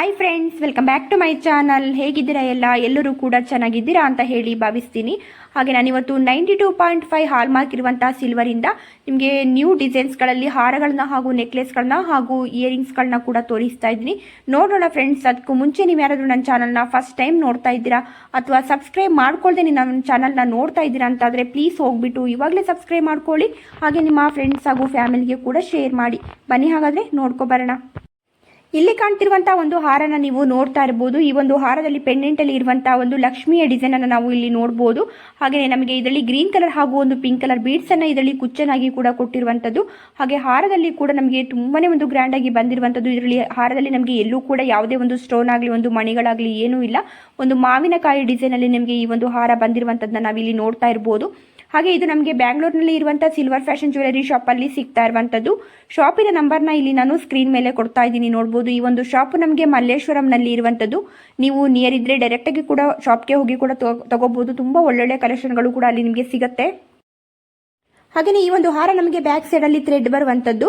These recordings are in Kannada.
Hi friends welcome back to my channel ಹೇಗಿದ್ದೀರಾ ಎಲ್ಲ? ಎಲ್ಲರೂ ಕೂಡ ಚೆನ್ನಾಗಿದ್ದೀರಾ ಅಂತ ಹೇಳಿ ಭಾವಿಸ್ತೀನಿ. ಹಾಗೆ ನಾನಿವತ್ತು ninety two point five hallmark ಇರುವಂಥ ಸಿಲ್ವರಿಂದ ನಿಮಗೆ ನ್ಯೂ ಡಿಸೈನ್ಸ್ಗಳಲ್ಲಿ ಹಾರಗಳನ್ನ ಹಾಗೂ ನೆಕ್ಲೆಸ್ಗಳನ್ನ ಹಾಗೂ ಇಯರಿಂಗ್ಸ್ಗಳನ್ನ ಕೂಡ ತೋರಿಸ್ತಾ ಇದ್ದೀನಿ. ನೋಡೋಣ ಫ್ರೆಂಡ್ಸ್ ಅದಕ್ಕೂ ಮುಂಚೆ ನೀವು ಯಾರಾದರೂ ನನ್ನ ಚಾನಲ್ನ ಫಸ್ಟ್ ಟೈಮ್ ನೋಡ್ತಾ ಇದ್ದೀರಾ ಅಥವಾ ಸಬ್ಸ್ಕ್ರೈಬ್ ಮಾಡ್ಕೊಳ್ದೆ ನೀವು ನನ್ನ ಚಾನಲ್ನ ನೋಡ್ತಾ ಇದ್ದೀರಾ ಅಂತಾದರೆ ಪ್ಲೀಸ್ ಹೋಗ್ಬಿಟ್ಟು ಇವಾಗಲೇ ಸಬ್ಸ್ಕ್ರೈಬ್ ಮಾಡ್ಕೊಳ್ಳಿ. ಹಾಗೆ ನಿಮ್ಮ ಫ್ರೆಂಡ್ಸ್ ಹಾಗೂ ಫ್ಯಾಮಿಲಿಗೆ ಕೂಡ ಶೇರ್ ಮಾಡಿ. ಬನ್ನಿ ಹಾಗಾದರೆ ನೋಡ್ಕೊಬರೋಣ ಇಲ್ಲಿ ಕಾಣ್ತಿರುವಂತಹ ಒಂದು ಹಾರನ ನೀವು ನೋಡ್ತಾ ಇರಬಹುದು ಈ ಒಂದು ಹಾರದಲ್ಲಿ ಪೆಂಡೆಂಟ್ ಅಲ್ಲಿ ಇರುವಂತಹ ಒಂದು ಲಕ್ಷ್ಮಿಯ ಡಿಸೈನ್ ಅನ್ನು ನಾವು ಇಲ್ಲಿ ನೋಡಬಹುದು ಹಾಗೆ ನಮಗೆ ಇದರಲ್ಲಿ ಗ್ರೀನ್ ಕಲರ್ ಹಾಗೂ ಒಂದು ಪಿಂಕ್ ಕಲರ್ ಬೀಡ್ಸ್ ಅನ್ನ ಇದರಲ್ಲಿ ಕುಚ್ಚನಾಗಿ ಕೂಡ ಕೊಟ್ಟಿರುವಂತದ್ದು. ಹಾಗೆ ಹಾರದಲ್ಲಿ ಕೂಡ ನಮಗೆ ತುಂಬಾನೇ ಒಂದು ಗ್ರ್ಯಾಂಡ್ ಆಗಿ ಬಂದಿರುವಂತದ್ದು. ಇದರಲ್ಲಿ ಹಾರದಲ್ಲಿ ನಮಗೆ ಎಲ್ಲೂ ಕೂಡ ಯಾವುದೇ ಒಂದು ಸ್ಟೋನ್ ಆಗಲಿ, ಒಂದು ಮಣಿಗಳಾಗಲಿ ಏನೂ ಇಲ್ಲ. ಒಂದು ಮಾವಿನಕಾಯಿ ಡಿಸೈನ್ ಅಲ್ಲಿ ನಿಮಗೆ ಈ ಒಂದು ಹಾರ ಬಂದಿರುವಂತದ್ದನ್ನ ನಾವಿಲ್ಲಿ ನೋಡ್ತಾ ಇರಬಹುದು ಹಾಗೆ ಇದು ನಮಗೆ ಬ್ಯಾಂಗ್ಳೂರ್ನಲ್ಲಿ ಇರುವಂತಹ ಸಿಲ್ವರ್ ಫ್ಯಾಷನ್ ಜ್ಯುವೆಲರಿ ಅಲ್ಲಿ ಸಿಗ್ತಾ ಇರುವಂಥದ್ದು ಶಾಪಿನ ನ ಇಲ್ಲಿ ನಾನು ಸ್ಕ್ರೀನ್ ಮೇಲೆ ಕೊಡ್ತಾ ಇದ್ದೀನಿ ನೋಡಬಹುದು ಈ ಒಂದು ಶಾಪ್ ನಮಗೆ ಮಲ್ಲೇಶ್ವರಂನಲ್ಲಿ ಇರುವಂತದ್ದು. ನೀವು ನಿಯರ್ ಡೈರೆಕ್ಟ್ ಆಗಿ ಕೂಡ ಶಾಪ್ಗೆ ಹೋಗಿ ಕೂಡ ತಗೋಬಹುದು ತುಂಬ ಒಳ್ಳೊಳ್ಳೆ ಕಲೆಕ್ಷನ್ಗಳು ಕೂಡ ಅಲ್ಲಿ ನಿಮಗೆ ಸಿಗುತ್ತೆ. ಹಾಗೆಯೇ ಈ ಒಂದು ಹಾರ ನಮಗೆ ಬ್ಯಾಕ್ ಸೈಡಲ್ಲಿ ಥ್ರೆಡ್ ಬರುವಂಥದ್ದು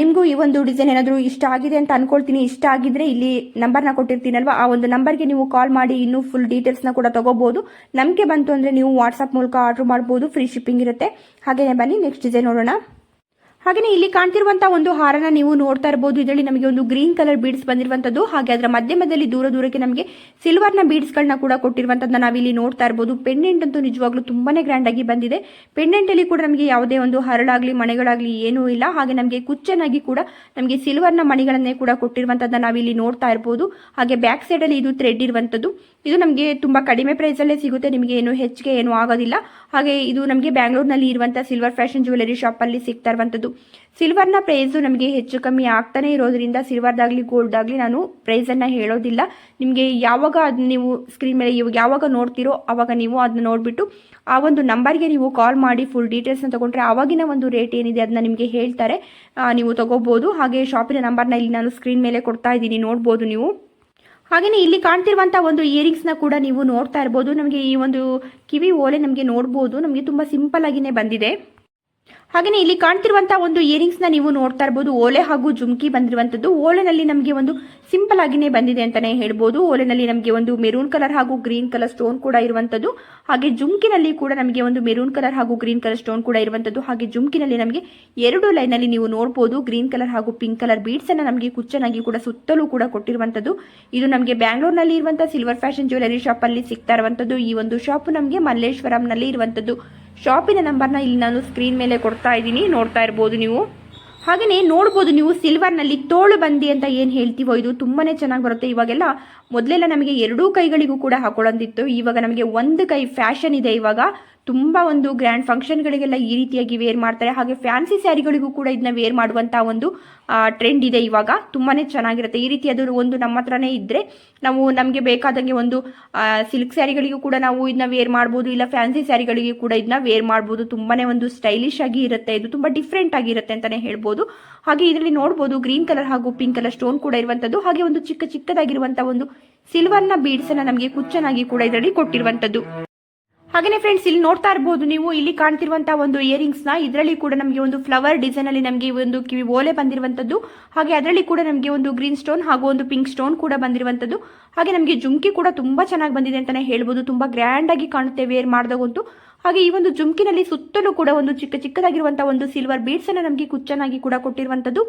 ನಿಮಗೂ ಈ ಒಂದು ಡಿಸೈನ್ ಏನಾದರೂ ಇಷ್ಟ ಆಗಿದೆ ಅಂತ ಅನ್ಕೊಳ್ತೀನಿ. ಇಷ್ಟ ಆಗಿದ್ರೆ ಇಲ್ಲಿ ನಂಬರ್ನ ಕೊಟ್ಟಿರ್ತೀನಲ್ವಾ? ಆ ಒಂದು ನಂಬರ್ಗೆ ನೀವು ಕಾಲ್ ಮಾಡಿ, ಇನ್ನೂ ಫುಲ್ ಡೀಟೇಲ್ಸ್ನ ಕೂಡ ತಗೋಬಹುದು ನಮಗೆ ಬಂತು ಅಂದರೆ ನೀವು ವಾಟ್ಸಪ್ ಮೂಲಕ ಆರ್ಡರ್ ಮಾಡ್ಬೋದು. ಫ್ರೀ ಶಿಪ್ಪಿಂಗ್ ಇರುತ್ತೆ. ಹಾಗೆಯೇ ಬನ್ನಿ ನೆಕ್ಸ್ಟ್ ಡಿಸೈನ್ ನೋಡೋಣ. ಹಾಗೆಯೇ ಇಲ್ಲಿ ಕಾಣ್ತಿರುವಂತಹ ಒಂದು ಹಾರನ ನೀವು ನೋಡ್ತಾ ಇರಬಹುದು ಇದರಲ್ಲಿ ನಮಗೆ ಒಂದು ಗ್ರೀನ್ ಕಲರ್ ಬೀಡ್ಸ್ ಬಂದಿರುವಂತದ್ದು, ಹಾಗೆ ಅದರ ಮಧ್ಯ ಮಧ್ಯದಲ್ಲಿ ದೂರ ದೂರಕ್ಕೆ ನಮಗೆ ಸಿಲ್ವರ್ನ ಬೀಡ್ಸ್ ಗಳನ್ನ ಕೂಡ ಕೊಟ್ಟಿರುವಂತದ್ದನ್ನ ನಾವಿಲ್ಲಿ ನೋಡ್ತಾ ಇರಬಹುದು ಪೆಂಡೆಂಟ್ ಅಂತೂ ನಿಜವಾಗ್ಲೂ ತುಂಬಾನೇ ಗ್ರ್ಯಾಂಡ್ ಆಗಿ ಬಂದಿದೆ. ಪೆಂಡೆಂಟ್ ಅಲ್ಲಿ ಕೂಡ ನಮಗೆ ಯಾವುದೇ ಒಂದು ಹರಳಾಗ್ಲಿ, ಮಣೆಗಳಾಗ್ಲಿ ಏನೂ ಇಲ್ಲ. ಹಾಗೆ ನಮಗೆ ಕುಚ್ಚನಾಗಿ ಕೂಡ ನಮಗೆ ಸಿಲ್ವರ್ನ ಮಣಿಗಳನ್ನೇ ಕೂಡ ಕೊಟ್ಟಿರುವಂತದ್ದನ್ನ ನಾವಿಲ್ಲಿ ನೋಡ್ತಾ ಇರಬಹುದು ಹಾಗೆ ಬ್ಯಾಕ್ ಸೈಡ್ ಅಲ್ಲಿ ಇದು ಥ್ರೆಡ್ ಇರುವಂತದ್ದು. ಇದು ನಮಗೆ ತುಂಬಾ ಕಡಿಮೆ ಪ್ರೈಸ್ ಅಲ್ಲೇ ಸಿಗುತ್ತೆ. ನಿಮಗೆ ಏನು ಹೆಚ್ಚಿಗೆ ಏನು ಆಗೋದಿಲ್ಲ. ಹಾಗೆ ಇದು ನಮಗೆ ಬ್ಯಾಂಗ್ಳೂರ್ನಲ್ಲಿ ಇರುವಂತಹ ಸಿಲ್ವರ್ ಫ್ಯಾಷನ್ ಜ್ಯುವೆಲರಿ ಶಾಪ್ ಅಲ್ಲಿ ಸಿಗ್ತಾ ಇರುವಂತದ್ದು. ಸಿಲ್ವರ್ನ ಪ್ರೈಸು ನಮಗೆ ಹೆಚ್ಚು ಕಮ್ಮಿ ಆಗ್ತಾನೆ ಇರೋದ್ರಿಂದ ಸಿಲ್ವರ್ದಾಗಲಿ ಗೋಲ್ಡಾಗಲಿ ನಾನು ಪ್ರೈಸನ್ನು ಹೇಳೋದಿಲ್ಲ. ನಿಮಗೆ ಯಾವಾಗ ಅದು ನೀವು ಸ್ಕ್ರೀನ್ ಮೇಲೆ ಇವಾಗ ಯಾವಾಗ ನೋಡ್ತೀರೋ ಆವಾಗ ನೀವು ಅದನ್ನ ನೋಡಿಬಿಟ್ಟು ಆ ಒಂದು ನಂಬರ್ಗೆ ನೀವು ಕಾಲ್ ಮಾಡಿ ಫುಲ್ ಡೀಟೇಲ್ಸ್ನ ತೊಗೊಂಡ್ರೆ ಆವಾಗಿನ ಒಂದು ರೇಟ್ ಏನಿದೆ ಅದನ್ನ ನಿಮಗೆ ಹೇಳ್ತಾರೆ. ನೀವು ತಗೋಬೋದು. ಹಾಗೆ ಶಾಪಿನ ನಂಬರ್ನ ಇಲ್ಲಿ ನಾನು ಸ್ಕ್ರೀನ್ ಮೇಲೆ ಕೊಡ್ತಾ ಇದ್ದೀನಿ. ನೋಡ್ಬೋದು ನೀವು. ಹಾಗೆಯೇ ಇಲ್ಲಿ ಕಾಣ್ತಿರುವಂಥ ಒಂದು ಇಯರಿಂಗ್ಸ್ನ ಕೂಡ ನೀವು ನೋಡ್ತಾ ಇರ್ಬೋದು. ನಮಗೆ ಈ ಒಂದು ಕಿವಿ ಓಲೆ ನಮಗೆ ನೋಡ್ಬೋದು. ನಮಗೆ ತುಂಬ ಸಿಂಪಲ್ ಆಗಿನೇ ಬಂದಿದೆ. ಹಾಗೆಯೇ ಇಲ್ಲಿ ಕಾಣ್ತಿರುವಂತಹ ಒಂದು ಇಯರಿಂಗ್ಸ್ನ ನೀವು ನೋಡ್ತಾ ಇರ್ಬೋದು. ಓಲೆ ಹಾಗೂ ಜುಮ್ಕಿ ಬಂದಿರುವಂತದ್ದು ಓಲೆನಲ್ಲಿ ನಮಗೆ ಒಂದು ಸಿಂಪಲ್ ಆಗಿನೇ ಬಂದಿದೆ ಅಂತಾನೆ ಹೇಳ್ಬೋದು. ಓಲೆನಲ್ಲಿ ನಮಗೆ ಒಂದು ಮೆರೂನ್ ಕಲರ್ ಹಾಗೂ ಗ್ರೀನ್ ಕಲರ್ ಸ್ಟೋನ್ ಕೂಡ ಇರುವಂತದ್ದು ಹಾಗೆ ಜುಮ್ಕಿನಲ್ಲಿ ಕೂಡ ನಮಗೆ ಒಂದು ಮೆರೂನ್ ಕಲರ್ ಹಾಗೂ ಗ್ರೀನ್ ಕಲರ್ ಸ್ಟೋನ್ ಕೂಡ ಇರುವಂತದ್ದು ಹಾಗೆ ಜುಮ್ಕಿನಲ್ಲಿ ನಮಗೆ ಎರಡು ಲೈನ್ ಲೈನಲ್ಲಿ ನೀವು ನೋಡ್ಬೋದು. ಗ್ರೀನ್ ಕಲರ್ ಹಾಗೂ ಪಿಂಕ್ ಕಲರ್ ಬೀಡ್ಸ್ ಅನ್ನ ನಮಗೆ ಕುಚ್ಚನಾಗಿ ಕೂಡ ಸುತ್ತಲೂ ಕೂಡ ಕೊಟ್ಟಿರುವಂತದ್ದು ಇದು ನಮಗೆ ಬ್ಯಾಂಗ್ಳೂರ್ನಲ್ಲಿ ಇರುವಂತಹ ಸಿಲ್ವರ್ ಫ್ಯಾಷನ್ ಜ್ಯುವೆಲರಿ ಶಾಪ್ ಅಲ್ಲಿ ಸಿಗ್ತಾ ಇರುವಂತದ್ದು ಈ ಒಂದು ಶಾಪ್ ನಮಗೆ ಮಲ್ಲೇಶ್ವರಂನಲ್ಲಿ ಇರುವಂಥದ್ದು. ಶಾಪಿನ ನಂಬರ್ನ ಇಲ್ಲಿ ನಾನು ಸ್ಕ್ರೀನ್ ಮೇಲೆ ಕೊಡ್ತಾ ಇದ್ದೀನಿ, ನೋಡ್ತಾ ಇರ್ಬೋದು ನೀವು. ಹಾಗೆಯೇ ನೋಡ್ಬೋದು ನೀವು ಸಿಲ್ವರ್ನಲ್ಲಿ ತೋಳು ಬಂದಿ ಅಂತ ಏನು ಹೇಳ್ತೀವೋ, ಇದು ತುಂಬಾನೇ ಚೆನ್ನಾಗಿ ಬರುತ್ತೆ. ಇವಾಗೆಲ್ಲ ಮೊದಲೆಲ್ಲ ನಮಗೆ ಎರಡೂ ಕೈಗಳಿಗೂ ಕೂಡ ಹಾಕೊಳ್ಳೋದಿತ್ತು ಇವಾಗ ನಮಗೆ ಒಂದು ಕೈ ಫ್ಯಾಷನ್ ಇದೆ ಇವಾಗ. ತುಂಬ ಒಂದು ಗ್ರ್ಯಾಂಡ್ ಫಂಕ್ಷನ್ಗಳಿಗೆಲ್ಲ ಈ ರೀತಿಯಾಗಿ ವೇರ್ ಮಾಡ್ತಾರೆ. ಹಾಗೆ ಫ್ಯಾನ್ಸಿ ಸ್ಯಾರಿಗಳಿಗೂ ಕೂಡ ಇದನ್ನ ವೇರ್ ಮಾಡುವಂಥ ಒಂದು ಟ್ರೆಂಡ್ ಇದೆ ಇವಾಗ. ತುಂಬಾ ಚೆನ್ನಾಗಿರುತ್ತೆ. ಈ ರೀತಿ ಅದು ಒಂದು ನಮ್ಮ ಹತ್ರನೇ ಇದ್ರೆ ನಾವು ನಮಗೆ ಬೇಕಾದಂಗೆ ಒಂದು ಸಿಲ್ಕ್ ಸ್ಯಾರಿಗಳಿಗೂ ಕೂಡ ನಾವು ಇದನ್ನ ವೇರ್ ಮಾಡ್ಬೋದು. ಇಲ್ಲ ಫ್ಯಾನ್ಸಿ ಸ್ಯಾರಿಗಳಿಗೆ ಕೂಡ ಇದನ್ನ ವೇರ್ ಮಾಡ್ಬೋದು. ತುಂಬಾ ಒಂದು ಸ್ಟೈಲಿಶ್ ಆಗಿ ಇರುತ್ತೆ. ಇದು ತುಂಬ ಡಿಫ್ರೆಂಟ್ ಆಗಿರುತ್ತೆ ಅಂತಲೇ ಹೇಳ್ಬೋದು. ಹಾಗೆ ಇದರಲ್ಲಿ ನೋಡ್ಬೋದು ಗ್ರೀನ್ ಕಲರ್ ಹಾಗೂ ಪಿಂಕ್ ಕಲರ್ ಸ್ಟೋನ್ ಕೂಡ ಇರುವಂಥದ್ದು ಹಾಗೆ ಒಂದು ಚಿಕ್ಕ ಚಿಕ್ಕದಾಗಿರುವಂಥ ಒಂದು ಸಿಲ್ವರ್ನ ಬೀಡ್ಸನ್ನು ನಮಗೆ ಕುಚ್ಚನಾಗಿ ಕೂಡ ಇದರಲ್ಲಿ ಕೊಟ್ಟಿರುವಂಥದ್ದು ಹಾಗೇನೆ ಫ್ರೆಂಡ್ಸ್ ಇಲ್ಲಿ ನೋಡ್ತಾ ಇರಬಹುದು ನೀವು, ಇಲ್ಲಿ ಕಾಣ್ತಿರುವಂತಹ ಒಂದು ಇಯರಿಂಗ್ಸ್ನ. ಇದರಲ್ಲಿ ಕೂಡ ನಮಗೆ ಒಂದು ಫ್ಲವರ್ ಡಿಸೈನ್ ಅಲ್ಲಿ ನಮಗೆ ಒಂದು ಕಿವಿ ಓಲೆ ಬಂದಿರುವಂತದ್ದು. ಹಾಗೆ ಅದರಲ್ಲಿ ಕೂಡ ನಮಗೆ ಒಂದು ಗ್ರೀನ್ ಸ್ಟೋನ್ ಹಾಗೂ ಒಂದು ಪಿಂಕ್ ಸ್ಟೋನ್ ಕೂಡ ಬಂದಿರುವಂತದ್ದು. ಹಾಗೆ ನಮಗೆ ಜುಮ್ಕಿ ಕೂಡ ತುಂಬಾ ಚೆನ್ನಾಗಿ ಬಂದಿದೆ ಅಂತಾನೆ ಹೇಳ್ಬೋದು. ತುಂಬಾ ಗ್ರ್ಯಾಂಡ್ ಆಗಿ ಕಾಣುತ್ತೆ ವೇರ್ ಮಾಡಿದಾಗಂತೂ ಹಾಗೆ ಈ ಒಂದು ಜುಮ್ಕಿನಲ್ಲಿ ಸುತ್ತಲೂ ಕೂಡ ಒಂದು ಚಿಕ್ಕ ಚಿಕ್ಕದಾಗಿರುವಂತಹ ಒಂದು ಸಿಲ್ವರ್ ಬೀಡ್ಸ್ ಅನ್ನ ನಮಗೆ ಕುಚ್ಚನಾಗಿ ಕೂಡ ಕೊಟ್ಟಿರುವಂತದ್ದು.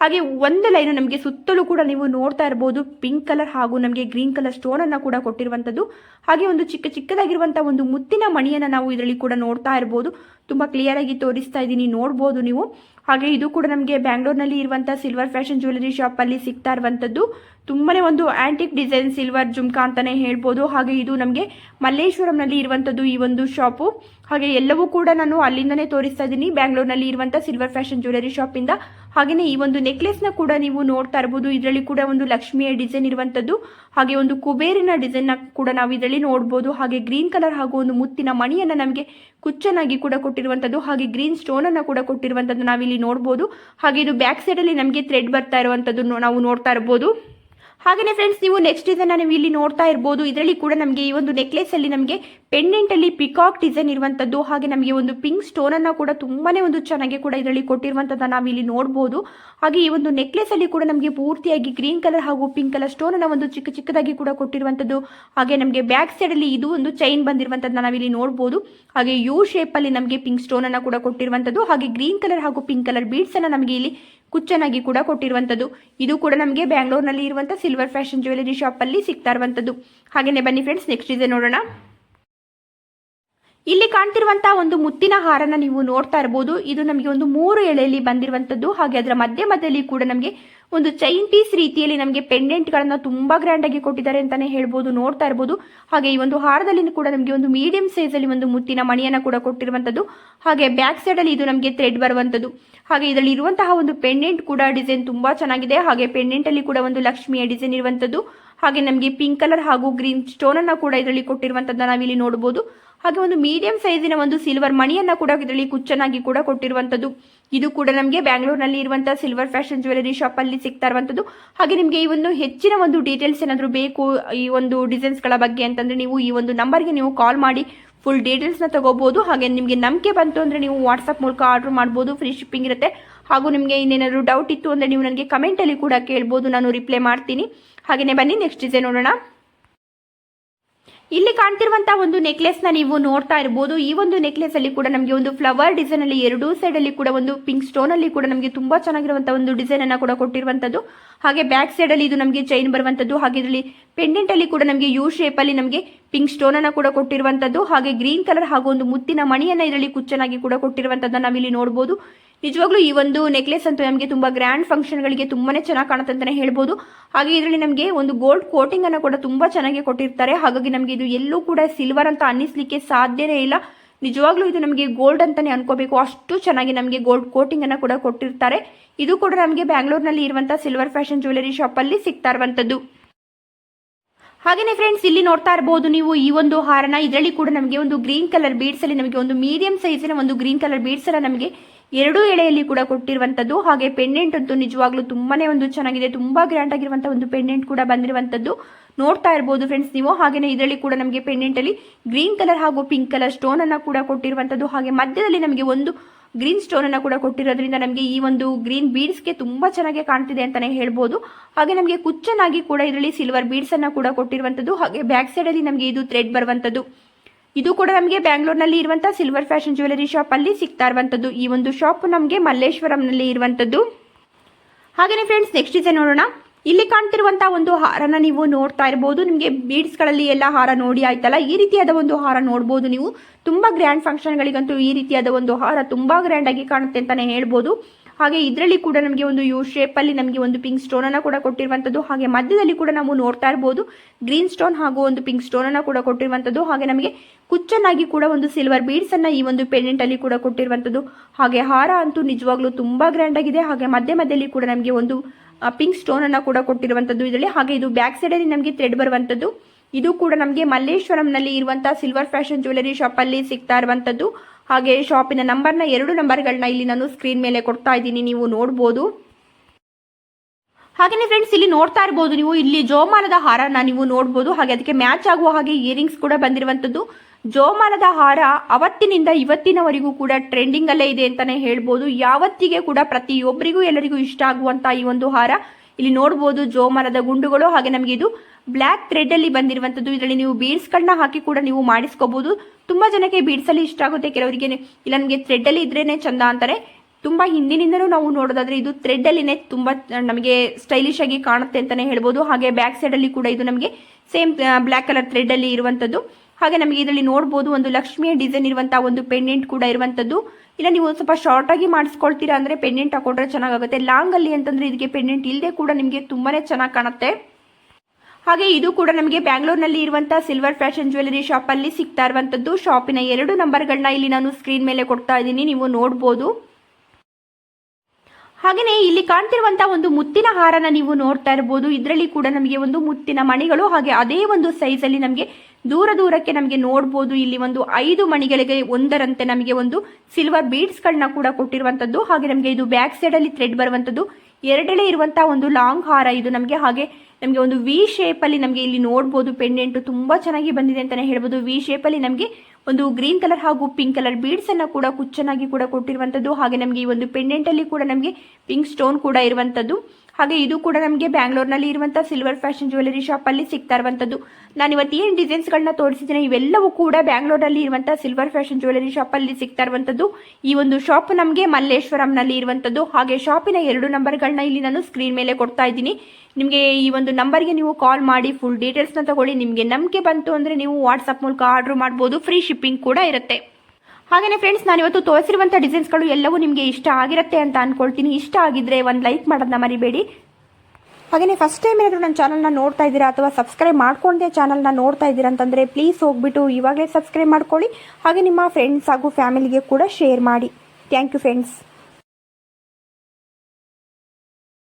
ಹಾಗೆ ಒಂದು ಲೈನ್ ನಮಗೆ ಸುತ್ತಲೂ ಕೂಡ ನೀವು ನೋಡ್ತಾ ಇರಬಹುದು ಪಿಂಕ್ ಕಲರ್ ಹಾಗೂ ನಮಗೆ ಗ್ರೀನ್ ಕಲರ್ ಸ್ಟೋನ್ ಅನ್ನ ಕೂಡ ಕೊಟ್ಟಿರುವಂತದ್ದು. ಹಾಗೆ ಒಂದು ಚಿಕ್ಕ ಚಿಕ್ಕದಾಗಿರುವಂತಹ ಒಂದು ಮುತ್ತಿನ ಮಣಿಯನ್ನ ನಾವು ಇದರಲ್ಲಿ ಕೂಡ ನೋಡ್ತಾ ಇರಬಹುದು ತುಂಬಾ ಕ್ಲಿಯರ್ ಆಗಿ ತೋರಿಸ್ತಾ ಇದ್ದೀನಿ, ನೋಡ್ಬೋದು ನೀವು. ಹಾಗೆ ಇದು ಕೂಡ ನಮಗೆ ಬ್ಯಾಂಗ್ಳೂರ್ನಲ್ಲಿ ಇರುವಂತಹ ಸಿಲ್ವರ್ ಫ್ಯಾಷನ್ ಜ್ಯುವೆಲರಿ ಶಾಪ್ ಅಲ್ಲಿ ಸಿಗ್ತಾ ಇರುವಂತದ್ದು. ತುಂಬಾನೇ ಒಂದು ಆಂಟಿಕ್ ಡಿಸೈನ್ ಸಿಲ್ವರ್ ಜುಮ್ಕಾ ಅಂತಾನೆ ಹೇಳ್ಬೋದು. ಹಾಗೆ ಇದು ನಮಗೆ ಮಲ್ಲೇಶ್ವರಂನಲ್ಲಿ ಇರುವಂತದ್ದು ಈ ಒಂದು ಶಾಪು ಹಾಗೆ ಎಲ್ಲವೂ ಕೂಡ ನಾನು ಅಲ್ಲಿಂದನೇ ತೋರಿಸ್ತಾ ಇದ್ದೀನಿ. ಬ್ಯಾಂಗ್ಳೂರ್ನಲ್ಲಿ ಇರುವಂಥ ಸಿಲ್ವರ್ ಫ್ಯಾಷನ್ ಜ್ಯುವೆಲರಿ ಶಾಪಿಂದ ಹಾಗೆಯೇ ಈ ಒಂದು ನೆಕ್ಲೆಸ್ನ ಕೂಡ ನೀವು ನೋಡ್ತಾ ಇರಬಹುದು ಇದರಲ್ಲಿ ಕೂಡ ಒಂದು ಲಕ್ಷ್ಮಿಯ ಡಿಸೈನ್ ಇರುವಂತದ್ದು. ಹಾಗೆ ಒಂದು ಕುಬೇರಿನ ಡಿಸೈನ್ ಕೂಡ ನಾವು ಇದರಲ್ಲಿ ನೋಡ್ಬೋದು. ಹಾಗೆ ಗ್ರೀನ್ ಕಲರ್ ಹಾಗೂ ಒಂದು ಮುತ್ತಿನ ಮಣಿಯನ್ನ ನಮಗೆ ಕುಚ್ಚನಾಗಿ ಕೂಡ ಕೊಟ್ಟಿರುವಂತದ್ದು. ಹಾಗೆ ಗ್ರೀನ್ ಸ್ಟೋನ್ ಅನ್ನ ಕೂಡ ಕೊಟ್ಟಿರುವಂಥದ್ದು ನಾವಿಲ್ಲಿ ನೋಡ್ಬೋದು. ಹಾಗೆ ಇದು ಬ್ಯಾಕ್ ಸೈಡ್ ಅಲ್ಲಿ ನಮಗೆ ಥ್ರೆಡ್ ಬರ್ತಾ ಇರುವಂಥದ್ದು ನಾವು ನೋಡ್ತಾ ಇರಬಹುದು ಹಾಗೆಯೇ ಫ್ರೆಂಡ್ಸ್ ನೀವು ನೆಕ್ಸ್ಟ್ ಇದನ್ನ ನೀವು ಇಲ್ಲಿ ನೋಡ್ತಾ ಇರ್ಬೋದು. ಇದರಲ್ಲಿ ಕೂಡ ನಮಗೆ ಈ ಒಂದು ನೆಕ್ಲೆಸ್ ಅಲ್ಲಿ ನಮಗೆ ಪೆಂಡೆಂಟ್ ಅಲ್ಲಿ ಪಿಕಾಕ್ ಡಿಸೈನ್ ಇರುವಂತದ್ದು, ಹಾಗೆ ನಮಗೆ ಒಂದು ಪಿಂಕ್ ಸ್ಟೋನ್ ಅನ್ನ ಕೂಡ ತುಂಬಾನೇ ಒಂದು ಚೆನ್ನಾಗಿ ಕೂಡ ಇದರಲ್ಲಿ ಕೊಟ್ಟಿರುವಂತದ್ದ ನಾವು ಇಲ್ಲಿ ನೋಡಬಹುದು ಹಾಗೆ ಈ ಒಂದು ನೆಕ್ಲೆಸ್ ಅಲ್ಲಿ ಕೂಡ ನಮಗೆ ಪೂರ್ತಿಯಾಗಿ ಗ್ರೀನ್ ಕಲರ್ ಹಾಗೂ ಪಿಂಕ್ ಕಲರ್ ಸ್ಟೋನ್ ಅನ್ನ ಒಂದು ಚಿಕ್ಕ ಚಿಕ್ಕದಾಗಿ ಕೂಡ ಕೊಟ್ಟಿರುವಂತದ್ದು, ಹಾಗೆ ನಮಗೆ ಬ್ಯಾಕ್ ಸೈಡ್ ಅಲ್ಲಿ ಇದು ಒಂದು ಚೈನ್ ಬಂದಿರುವಂತದ್ದನ್ನ ನಾವು ಇಲ್ಲಿ ನೋಡಬಹುದು ಹಾಗೆ ಯು ಶೇಪ್ ಅಲ್ಲಿ ನಮಗೆ ಪಿಂಕ್ ಸ್ಟೋನ್ ಅನ್ನ ಕೂಡ ಕೊಟ್ಟಿರುವಂತದ್ದು, ಹಾಗೆ ಗ್ರೀನ್ ಕಲರ್ ಹಾಗೂ ಪಿಂಕ್ ಕಲರ್ ಬೀಡ್ಸ್ ಅನ್ನ ನಮಗೆ ಇಲ್ಲಿ ಕುಚ್ಚನಾಗಿ ಕೂಡ ಕೊಟ್ಟಿರುವಂತದ್ದು ಇದು ಕೂಡ ನಮಗೆ ಬ್ಯಾಂಗ್ಳೂರ್ನಲ್ಲಿ ಇರುವಂಥ ಸಿಲ್ವರ್ ಫ್ಯಾಷನ್ ಜ್ಯುವೆಲರಿ ಶಾಪ್ ಅಲ್ಲಿ ಸಿಗ್ತಾ ಇರುವಂಥದ್ದು. ಹಾಗೆಯೇ ಬನ್ನಿ ಫ್ರೆಂಡ್ಸ್ ನೆಕ್ಸ್ಟ್ ಇದೆ ನೋಡೋಣ. ಇಲ್ಲಿ ಕಾಣ್ತಿರುವಂತಹ ಒಂದು ಮುತ್ತಿನ ಹಾರನ ನೀವು ನೋಡ್ತಾ ಇರಬಹುದು ಇದು ನಮಗೆ ಒಂದು ಮೂರು ಎಳೆಯಲ್ಲಿ ಬಂದಿರುವಂತದ್ದು ಹಾಗೆ ಅದರ ಮಧ್ಯ ಮಧ್ಯದಲ್ಲಿ ಕೂಡ ನಮಗೆ ಒಂದು ಚೈನ್ ಪೀಸ್ ರೀತಿಯಲ್ಲಿ ನಮಗೆ ಪೆಂಡೆಂಟ್ ಗಳನ್ನ ತುಂಬಾ ಗ್ರ್ಯಾಂಡ್ ಆಗಿ ಕೊಟ್ಟಿದ್ದಾರೆ ಅಂತಾನೆ ಹೇಳ್ಬೋದು, ನೋಡ್ತಾ ಇರಬಹುದು ಹಾಗೆ ಈ ಒಂದು ಹಾರದಲ್ಲಿ ಕೂಡ ನಮಗೆ ಒಂದು ಮೀಡಿಯಂ ಸೈಜ್ ಅಲ್ಲಿ ಒಂದು ಮುತ್ತಿನ ಮಣಿಯನ್ನ ಕೂಡ ಕೊಟ್ಟಿರುವಂತದ್ದು. ಹಾಗೆ ಬ್ಯಾಕ್ ಸೈಡ್ ಅಲ್ಲಿ ಇದು ನಮಗೆ ಥ್ರೆಡ್ ಬರುವಂತದ್ದು. ಹಾಗೆ ಇದರಲ್ಲಿ ಇರುವಂತಹ ಒಂದು ಪೆಂಡೆಂಟ್ ಕೂಡ ಡಿಸೈನ್ ತುಂಬಾ ಚೆನ್ನಾಗಿದೆ. ಹಾಗೆ ಪೆಂಡೆಂಟ್ ಅಲ್ಲಿ ಕೂಡ ಒಂದು ಲಕ್ಷ್ಮಿಯ ಡಿಸೈನ್ ಇರುವಂತದ್ದು. ಹಾಗೆ ನಮಗೆ ಪಿಂಕ್ ಕಲರ್ ಹಾಗೂ ಗ್ರೀನ್ ಸ್ಟೋನ್ ಅನ್ನ ಕೂಡ ಇದರಲ್ಲಿ ಕೊಟ್ಟಿರುವಂತದ್ದನ್ನ ನಾವಿಲ್ಲಿ ನೋಡಬಹುದು ಹಾಗೆ ಒಂದು ಮೀಡಿಯಂ ಸೈಜಿನ ಒಂದು ಸಿಲ್ವರ್ ಮಣಿಯನ್ನ ಕೂಡ ಇದರಲ್ಲಿ ಕುಚ್ಚನಾಗಿ ಕೂಡ ಕೊಟ್ಟಿರುವಂತದ್ದು. ಇದು ಕೂಡ ನಮಗೆ ಬ್ಯಾಂಗ್ಳೂರ್ನಲ್ಲಿ ಇರುವಂತಹ ಸಿಲ್ವರ್ ಫ್ಯಾಷನ್ ಜ್ಯುವೆಲರಿ ಶಾಪ್ ಅಲ್ಲಿ ಸಿಗ್ತಾ ಇರುವಂತದ್ದು ಹಾಗೆ ನಿಮಗೆ ಈ ಒಂದು ಹೆಚ್ಚಿನ ಒಂದು ಡೀಟೇಲ್ಸ್ ಏನಾದರೂ ಬೇಕು, ಈ ಒಂದು ಡಿಸೈನ್ಸ್ಗಳ ಬಗ್ಗೆ ಅಂತಂದ್ರೆ ನೀವು ಈ ಒಂದು ನಂಬರ್ಗೆ ನೀವು ಕಾಲ್ ಮಾಡಿ ಫುಲ್ ಡೀಟೇಲ್ಸ್ನ ತಗೋಬಹುದು ಹಾಗೆ ನಿಮಗೆ ನಂಬಿಕೆ ಬಂತು ಅಂದರೆ ನೀವು ವಾಟ್ಸಪ್ ಮೂಲಕ ಆರ್ಡರ್ ಮಾಡ್ಬೋದು ಫ್ರೀ ಶಿಪ್ಪಿಂಗ್ ಇರುತ್ತೆ. ಹಾಗೂ ನಿಮಗೆ ಇನ್ನೇನಾದರೂ ಡೌಟ್ ಇತ್ತು ಅಂದರೆ ನೀವು ನನಗೆ ಕಮೆಂಟಲ್ಲಿ ಕೂಡ ಕೇಳ್ಬೋದು, ನಾನು ರಿಪ್ಲೈ ಮಾಡ್ತೀನಿ. ಹಾಗೆಯೇ ಬನ್ನಿ ನೆಕ್ಸ್ಟ್ ಡಿಸೈನ್ ನೋಡೋಣ. ಇಲ್ಲಿ ಕಾಣ್ತಿರುವಂತಹ ಒಂದು ನೆಕ್ಲೆಸ್ನ ನೀವು ನೋಡ್ತಾ ಇರಬಹುದು ಈ ಒಂದು ನೆಕ್ಲೆಸ್ ಅಲ್ಲಿ ಕೂಡ ನಮಗೆ ಒಂದು ಫ್ಲವರ್ ಡಿಸೈನ್ ಅಲ್ಲಿ, ಎರಡೂ ಸೈಡ್ ಅಲ್ಲಿ ಕೂಡ ಒಂದು ಪಿಂಕ್ ಸ್ಟೋನ್ ಅಲ್ಲಿ ಕೂಡ ನಮಗೆ ತುಂಬಾ ಚೆನ್ನಾಗಿರುವಂತಹ ಒಂದು ಡಿಸೈನ್ ಅನ್ನ ಕೂಡ ಕೊಟ್ಟಿರುವಂತದ್ದು. ಹಾಗೆ ಬ್ಯಾಕ್ ಸೈಡ್ ಅಲ್ಲಿ ಇದು ನಮಗೆ ಚೈನ್ ಬರುವಂತದ್ದು. ಹಾಗೆ ಇದರಲ್ಲಿ ಪೆಂಡೆಂಟ್ ಅಲ್ಲಿ ಕೂಡ ನಮಗೆ ಯು ಶೇಪ್ ಅಲ್ಲಿ ನಮಗೆ ಪಿಂಕ್ ಸ್ಟೋನ್ ಅನ್ನ ಕೂಡ ಕೊಟ್ಟಿರುವಂತದ್ದು. ಹಾಗೆ ಗ್ರೀನ್ ಕಲರ್ ಹಾಗೂ ಒಂದು ಮುತ್ತಿನ ಮಣಿಯನ್ನ ಇದರಲ್ಲಿ ಕುಚ್ಚನಾಗಿ ಕೂಡ ಕೊಟ್ಟಿರುವಂತದ್ದನ್ನ ನಾವಿಲ್ಲಿ ನೋಡಬಹುದು ನಿಜವಾಗ್ಲೂ ಈ ಒಂದು ನೆಕ್ಲೆಸ್ ಅಂತೂ ನಮಗೆ ತುಂಬ ಗ್ರ್ಯಾಂಡ್ ಫಂಕ್ಷನ್ಗಳಿಗೆ ತುಂಬಾನೇ ಚೆನ್ನಾಗಿ ಕಾಣುತ್ತೆ ಅಂತಲೇ ಹೇಳ್ಬೋದು. ಹಾಗೆ ಇದರಲ್ಲಿ ನಮಗೆ ಒಂದು ಗೋಲ್ಡ್ ಕೋಟಿಂಗ್ ಅನ್ನು ಕೂಡ ತುಂಬಾ ಚೆನ್ನಾಗಿ ಕೊಟ್ಟಿರ್ತಾರೆ. ಹಾಗಾಗಿ ನಮಗೆ ಇದು ಎಲ್ಲೂ ಕೂಡ ಸಿಲ್ವರ್ ಅಂತ ಅನ್ನಿಸ್ಲಿಕ್ಕೆ ಸಾಧ್ಯನೇ ಇಲ್ಲ. ನಿಜವಾಗ್ಲೂ ಇದು ನಮಗೆ ಗೋಲ್ಡ್ ಅಂತಾನೆ ಅನ್ಕೋಬೇಕು. ಅಷ್ಟು ಚೆನ್ನಾಗಿ ನಮಗೆ ಗೋಲ್ಡ್ ಕೋಟಿಂಗ್ ಅನ್ನ ಕೂಡ ಕೊಟ್ಟಿರ್ತಾರೆ. ಇದು ಕೂಡ ನಮಗೆ ಬ್ಯಾಂಗ್ಳೂರ್ನಲ್ಲಿ ಇರುವಂತಹ ಸಿಲ್ವರ್ ಫ್ಯಾಷನ್ ಜ್ಯುವೆಲರಿ ಶಾಪ್ ಅಲ್ಲಿ ಸಿಗ್ತಾ ಇರುವಂತದ್ದು. ಹಾಗೇನೆ ಫ್ರೆಂಡ್ಸ್ ಇಲ್ಲಿ ನೋಡ್ತಾ ಇರಬಹುದು ನೀವು ಈ ಒಂದು ಹಾರನ. ಇದರಲ್ಲಿ ಕೂಡ ನಮಗೆ ಒಂದು ಗ್ರೀನ್ ಕಲರ್ ಬೀಡ್ಸ್ ಅಲ್ಲಿ ನಮಗೆ ಒಂದು ಮೀಡಿಯಂ ಸೈಜಿನ ಒಂದು ಗ್ರೀನ್ ಕಲರ್ ಬೀಡ್ಸ್ ಅನ್ನ ನಮಗೆ ಎರಡು ಎಳೆಯಲ್ಲಿ ಕೂಡ ಕೊಟ್ಟಿರುವಂತದ್ದು ಹಾಗೆ ಪೆಂಡೆಂಟ್ ಅಂತೂ ನಿಜವಾಗ್ಲೂ ತುಂಬಾನೇ ಒಂದು ಚೆನ್ನಾಗಿದೆ. ತುಂಬಾ ಗ್ರ್ಯಾಂಡ್ ಆಗಿರುವಂತಹ ಒಂದು ಪೆಂಡೆಂಟ್ ಕೂಡ ಬಂದಿರುವಂತದ್ದು ನೋಡ್ತಾ ಇರಬಹುದು ಫ್ರೆಂಡ್ಸ್ ನೀವು. ಹಾಗೆನೇ ಇದರಲ್ಲಿ ಕೂಡ ನಮಗೆ ಪೆಂಡೆಂಟ್ ಅಲ್ಲಿ ಗ್ರೀನ್ ಕಲರ್ ಹಾಗೂ ಪಿಂಕ್ ಕಲರ್ ಸ್ಟೋನ್ ಅನ್ನ ಕೂಡ ಕೊಟ್ಟಿರುವಂತದ್ದು ಹಾಗೆ ಮಧ್ಯದಲ್ಲಿ ನಮಗೆ ಒಂದು ಗ್ರೀನ್ ಸ್ಟೋನ್ ಅನ್ನ ಕೂಡ ಕೊಟ್ಟಿರೋದ್ರಿಂದ ನಮಗೆ ಈ ಒಂದು ಗ್ರೀನ್ ಬೀಡ್ಸ್ಗೆ ತುಂಬಾ ಚೆನ್ನಾಗಿ ಕಾಣ್ತಿದೆ ಅಂತಾನೆ ಹೇಳ್ಬೋದು. ಹಾಗೆ ನಮಗೆ ಕುಚ್ಚನಾಗಿ ಕೂಡ ಇದರಲ್ಲಿ ಸಿಲ್ವರ್ ಬೀಡ್ಸ್ ಅನ್ನ ಕೂಡ ಕೊಟ್ಟಿರುವಂತದ್ದು ಹಾಗೆ ಬ್ಯಾಕ್ ಸೈಡ್ ಅಲ್ಲಿ ನಮಗೆ ಇದು ಥ್ರೆಡ್ ಬರುವಂತದ್ದು ಇದು ಕೂಡ ನಮಗೆ ಬ್ಯಾಂಗ್ಳೂರ್ನಲ್ಲಿ ಇರುವಂತಹ ಸಿಲ್ವರ್ ಫ್ಯಾಷನ್ ಜ್ಯುವೆಲರಿ ಶಾಪ್ ಅಲ್ಲಿ ಸಿಗ್ತಾ ಇರುವಂತದ್ದು. ಈ ಒಂದು ಶಾಪ್ ನಮಗೆ ಮಲ್ಲೇಶ್ವರಂನಲ್ಲಿ ಇರುವಂತದ್ದು. ಹಾಗೇನೆ ಫ್ರೆಂಡ್ಸ್ ನೆಕ್ಸ್ಟ್ ಇದೆ ನೋಡೋಣ. ಇಲ್ಲಿ ಕಾಣ್ತಿರುವಂತಹ ಒಂದು ಹಾರನ ನೀವು ನೋಡ್ತಾ ಇರಬಹುದು ನಿಮಗೆ ಬೀಡ್ಸ್ಗಳಲ್ಲಿ ಎಲ್ಲ ಹಾರ ನೋಡಿ ಆಯ್ತಲ್ಲ? ಈ ರೀತಿಯಾದ ಒಂದು ಹಾರ ನೋಡಬಹುದು ನೀವು. ತುಂಬಾ ಗ್ರ್ಯಾಂಡ್ ಫಂಕ್ಷನ್ ಗಳಿಗಂತೂ ಈ ರೀತಿಯಾದ ಒಂದು ಹಾರ ತುಂಬಾ ಗ್ರ್ಯಾಂಡ್ ಆಗಿ ಕಾಣುತ್ತೆ ಅಂತಾನೆ ಹೇಳ್ಬೋದು. ಹಾಗೆ ಇದರಲ್ಲಿ ಕೂಡ ನಮಗೆ ಒಂದು ಯು ಶೇಪ್ ಅಲ್ಲಿ ನಮಗೆ ಒಂದು ಪಿಂಕ್ ಸ್ಟೋನ್ ಅನ್ನ ಕೂಡ ಕೊಟ್ಟಿರುವಂತದ್ದು. ಹಾಗೆ ಮಧ್ಯದಲ್ಲಿ ಕೂಡ ನಾವು ನೋಡ್ತಾ ಇರಬಹುದು ಗ್ರೀನ್ ಸ್ಟೋನ್ ಹಾಗೂ ಒಂದು ಪಿಂಕ್ ಸ್ಟೋನ್ ಅನ್ನ ಕೂಡ ಕೊಟ್ಟಿರುವಂತದ್ದು. ಹಾಗೆ ನಮಗೆ ಕುಚ್ಚನಾಗಿ ಕೂಡ ಒಂದು ಸಿಲ್ವರ್ ಬೀಡ್ಸ್ ಅನ್ನ ಈ ಒಂದು ಪೆಂಡೆಂಟ್ ಅಲ್ಲಿ ಕೂಡ ಕೊಟ್ಟಿರುವಂತದ್ದು. ಹಾಗೆ ಹಾರ ಅಂತೂ ನಿಜವಾಗ್ಲೂ ತುಂಬಾ ಗ್ರ್ಯಾಂಡ್ ಆಗಿದೆ. ಹಾಗೆ ಮಧ್ಯ ಮಧ್ಯದಲ್ಲಿ ಕೂಡ ನಮಗೆ ಒಂದು ಪಿಂಕ್ ಸ್ಟೋನ್ ಅನ್ನ ಕೂಡ ಕೊಟ್ಟಿರುವಂತದ್ದು ಇದರಲ್ಲಿ. ಹಾಗೆ ಇದು ಬ್ಯಾಕ್ ಸೈಡ್ ಅಲ್ಲಿ ನಮಗೆ ಥ್ರೆಡ್ ಬರುವಂತದ್ದು. ಇದು ಕೂಡ ನಮಗೆ ಮಲ್ಲೇಶ್ವರಂನಲ್ಲಿ ಇರುವಂತಹ ಸಿಲ್ವರ್ ಫ್ಯಾಷನ್ ಜ್ಯುವೆಲರಿ ಶಾಪ್ ಅಲ್ಲಿ ಸಿಗ್ತಾ ಇರುವಂತದ್ದು. ಹಾಗೆ ಶಾಪಿನ ನಂಬರ್ನ ಎರಡು ನಂಬರ್ಗಳನ್ನ ಇಲ್ಲಿ ನಾನು ಸ್ಕ್ರೀನ್ ಮೇಲೆ ಕೊಡ್ತಾ ಇದ್ದೀನಿ, ನೀವು ನೋಡ್ಬೋದು. ಹಾಗೆಯೇ ಫ್ರೆಂಡ್ಸ್ ಇಲ್ಲಿ ನೋಡ್ತಾ ಇರ್ಬೋದು ನೀವು, ಇಲ್ಲಿ ಜೋಮಾನದ ಹಾರನ ನೀವು ನೋಡ್ಬೋದು. ಹಾಗೆ ಅದಕ್ಕೆ ಮ್ಯಾಚ್ ಆಗುವ ಹಾಗೆ ಇಯರಿಂಗ್ಸ್ ಕೂಡ ಬಂದಿರುವಂಥದ್ದು ಜೋಮಾನದ ಹಾರ ಅವತ್ತಿನಿಂದ ಇವತ್ತಿನವರೆಗೂ ಕೂಡ ಟ್ರೆಂಡಿಂಗ್ ಅಲ್ಲೇ ಇದೆ ಅಂತಾನೆ ಹೇಳ್ಬೋದು. ಯಾವತ್ತಿಗೆ ಕೂಡ ಪ್ರತಿಯೊಬ್ಬರಿಗೂ ಎಲ್ಲರಿಗೂ ಇಷ್ಟ ಆಗುವಂಥ ಈ ಒಂದು ಹಾರ. ಇಲ್ಲಿ ನೋಡಬಹುದು ಜೋ ಮರದ ಗುಂಡುಗಳು, ಹಾಗೆ ನಮಗೆ ಇದು ಬ್ಲ್ಯಾಕ್ ಥ್ರೆಡ್ ಅಲ್ಲಿ ಬಂದಿರುವಂತದ್ದು ಇದರಲ್ಲಿ ನೀವು ಬೀಡ್ಸ್ ಗಳನ್ನ ಹಾಕಿ ಕೂಡ ನೀವು ಮಾಡಿಸ್ಕೋಬಹುದು ತುಂಬಾ ಜನಕ್ಕೆ ಬೀಡ್ಸ್ ಅಲ್ಲಿ ಇಷ್ಟ ಆಗುತ್ತೆ. ಕೆಲವರಿಗೆ ಇಲ್ಲ, ನಮಗೆ ಥ್ರೆಡ್ ಅಲ್ಲಿ ಇದ್ರೇನೆ ಚಂದ ಅಂತಾರೆ. ತುಂಬಾ ಹಿಂದಿನಿಂದನೂ ನಾವು ನೋಡೋದಾದ್ರೆ ಇದು ಥ್ರೆಡ್ ಅಲ್ಲಿನೇ ತುಂಬಾ ನಮಗೆ ಸ್ಟೈಲಿಶ್ ಆಗಿ ಕಾಣುತ್ತೆ ಅಂತಾನೆ ಹೇಳ್ಬೋದು. ಹಾಗೆ ಬ್ಯಾಕ್ ಸೈಡ್ ಅಲ್ಲಿ ಕೂಡ ಇದು ನಮಗೆ ಸೇಮ್ ಬ್ಲ್ಯಾಕ್ ಕಲರ್ ಥ್ರೆಡ್ ಅಲ್ಲಿ ಇರುವಂತದ್ದು ಹಾಗೆ ನಮಗೆ ಇದರಲ್ಲಿ ನೋಡಬಹುದು ಒಂದು ಲಕ್ಷ್ಮಿಯ ಡಿಸೈನ್ ಇರುವಂತಹ ಒಂದು ಪೆಂಡೆಂಟ್ ಕೂಡ ಇರುವಂತದ್ದು. ಇಲ್ಲ, ನೀವು ಸ್ವಲ್ಪ ಶಾರ್ಟ್ ಆಗಿ ಮಾಡಿಸ್ಕೊಳ್ತೀರಾ ಅಂದ್ರೆ ಪೆಂಡೆಂಟ್ ಹಾಕೊಂಡ್ರೆ ಚೆನ್ನಾಗಾಗುತ್ತೆ. ಲಾಂಗ್ ಅಲ್ಲಿ ಅಂತಂದ್ರೆ ಇದಕ್ಕೆ ಪೆಂಡೆಂಟ್ ಇಲ್ಲದೆ ಕೂಡ ನಿಮಗೆ ತುಂಬಾನೇ ಚೆನ್ನಾಗಿ ಕಾಣುತ್ತೆ. ಹಾಗೆ ಇದು ಕೂಡ ನಮಗೆ ಬ್ಯಾಂಗ್ಳೂರ್ನಲ್ಲಿ ಇರುವಂತಹ ಸಿಲ್ವರ್ ಫ್ಯಾಷನ್ ಜ್ಯುವೆಲರಿ ಶಾಪ್ ಅಲ್ಲಿ ಸಿಗ್ತಾ ಇರುವಂತದ್ದು. ಶಾಪಿನ ಎರಡು ನಂಬರ್ಗಳನ್ನ ಇಲ್ಲಿ ನಾನು ಸ್ಕ್ರೀನ್ ಮೇಲೆ ಕೊಡ್ತಾ ಇದ್ದೀನಿ, ನೀವು ನೋಡ್ಬೋದು. ಹಾಗೆಯೇ ಇಲ್ಲಿ ಕಾಣ್ತಿರುವಂತಹ ಒಂದು ಮುತ್ತಿನ ಹಾರನ ನೀವು ನೋಡ್ತಾ ಇರಬಹುದು ಇದರಲ್ಲಿ ಕೂಡ ನಮಗೆ ಒಂದು ಮುತ್ತಿನ ಮಣಿಗಳು ಹಾಗೆ ಅದೇ ಒಂದು ಸೈಜ್ ಅಲ್ಲಿ ನಮಗೆ ದೂರ ದೂರಕ್ಕೆ ನಮಗೆ ನೋಡಬಹುದು ಇಲ್ಲಿ ಒಂದು ಐದು ಮಣಿಗಳಿಗೆ ಒಂದರಂತೆ ನಮಗೆ ಒಂದು ಸಿಲ್ವರ್ ಬೀಡ್ಸ್ ಗಳನ್ನ ಕೂಡ ಕೊಟ್ಟಿರುವಂತದ್ದು. ಹಾಗೆ ನಮಗೆ ಇದು ಬ್ಯಾಕ್ ಸೈಡ್ ಅಲ್ಲಿ ಥ್ರೆಡ್ ಬರುವಂತದ್ದು. ಎರಡೆಳೆ ಇರುವಂತಹ ಒಂದು ಲಾಂಗ್ ಹಾರ ಇದು ನಮಗೆ. ಹಾಗೆ ನಮಗೆ ಒಂದು ವಿ ಶೇಪಲ್ಲಿ ನಮಗೆ ಇಲ್ಲಿ ನೋಡ್ಬೋದು ಪೆಂಡೆಂಟು ತುಂಬಾ ಚೆನ್ನಾಗಿ ಬಂದಿದೆ ಅಂತಾನೆ ಹೇಳ್ಬೋದು. ವಿ ಶೇಪಲ್ಲಿ ನಮಗೆ ಒಂದು ಗ್ರೀನ್ ಕಲರ್ ಹಾಗೂ ಪಿಂಕ್ ಕಲರ್ ಬೀಡ್ಸ್ ಅನ್ನ ಕೂಡ ಕುಚ್ಚನಾಗಿ ಕೂಡ ಕೊಟ್ಟಿರುವಂಥದ್ದು ಹಾಗೆ ನಮಗೆ ಈ ಒಂದು ಪೆಂಡೆಂಟಲ್ಲಿ ಕೂಡ ನಮಗೆ ಪಿಂಕ್ ಸ್ಟೋನ್ ಕೂಡ ಇರುವಂಥದ್ದು ಹಾಗೆ ಇದು ಕೂಡ ನಮಗೆ ಬ್ಯಾಂಗ್ಳೂರ್ನಲ್ಲಿ ಇರುವಂಥ ಸಿಲ್ವರ್ ಫ್ಯಾಷನ್ ಜ್ಯುವೆಲರಿ ಶಾಪಲ್ಲಿ ಸಿಗ್ತಾ ಇರುವಂಥದ್ದು ನಾನು ಇವತ್ತು ಏನು ಡಿಸೈನ್ಸ್ಗಳನ್ನ ತೋರಿಸಿದ್ದೀನಿ, ಇವೆಲ್ಲವೂ ಕೂಡ ಬ್ಯಾಂಗ್ಳೂರಲ್ಲಿ ಇರುವಂಥ ಸಿಲ್ವರ್ ಫ್ಯಾಷನ್ ಜ್ಯುವೆಲರಿ ಶಾಪಲ್ಲಿ ಸಿಗ್ತಾ ಇರುವಂಥದ್ದು ಈ ಒಂದು ಶಾಪ್ ನಮಗೆ ಮಲ್ಲೇಶ್ವರಂನಲ್ಲಿ ಇರುವಂಥದ್ದು ಹಾಗೆ ಶಾಪಿನ ಎರಡು ನಂಬರ್ಗಳನ್ನ ಇಲ್ಲಿ ನಾನು ಸ್ಕ್ರೀನ್ ಮೇಲೆ ಕೊಡ್ತಾ ಇದ್ದೀನಿ. ನಿಮಗೆ ಈ ಒಂದು ನಂಬರ್ಗೆ ನೀವು ಕಾಲ್ ಮಾಡಿ ಫುಲ್ ಡೀಟೇಲ್ಸ್ನ ತಗೊಳ್ಳಿ. ನಿಮಗೆ ನಂಬಿಕೆ ಬಂತು ಅಂದರೆ ನೀವು ವಾಟ್ಸಪ್ ಮೂಲಕ ಆರ್ಡರ್ ಮಾಡ್ಬೋದು. ಫ್ರೀ ಶಿಪ್ಪಿಂಗ್ ಕೂಡ ಇರುತ್ತೆ. ಹಾಗೆಯೇ ಫ್ರೆಂಡ್ಸ್ ನಾನು ಇವತ್ತು ತೋರಿಸಿರುವಂಥ ಡಿಸೈನ್ಸ್ಗಳು ಎಲ್ಲವೂ ನಿಮಗೆ ಇಷ್ಟ ಆಗಿರುತ್ತೆ ಅಂತ ಅನ್ಕೊಳ್ತೀನಿ. ಇಷ್ಟ ಆಗಿದ್ರೆ ಒಂದು ಲೈಕ್ ಮಾಡೋದನ್ನ ಮರಿಬೇಡಿ. ಹಾಗೆಯೇ ಫಸ್ಟ್ ಟೈಮ್ ಏನಾದರೂ ನನ್ನ ಚಾನಲ್ನ ನೋಡ್ತಾ ಇದ್ದೀರಾ ಅಥವಾ ಸಬ್ಸ್ಕ್ರೈಬ್ ಮಾಡ್ಕೊಂಡೆ ಚಾನಲ್ನ ನೋಡ್ತಾ ಇದ್ದೀರಾ ಅಂತಂದರೆ ಪ್ಲೀಸ್ ಹೋಗ್ಬಿಟ್ಟು ಇವಾಗಲೇ ಸಬ್ಸ್ಕ್ರೈಬ್ ಮಾಡ್ಕೊಳ್ಳಿ. ಹಾಗೆ ನಿಮ್ಮ ಫ್ರೆಂಡ್ಸ್ ಹಾಗೂ ಫ್ಯಾಮಿಲಿಗೆ ಕೂಡ ಶೇರ್ ಮಾಡಿ. Thank you friends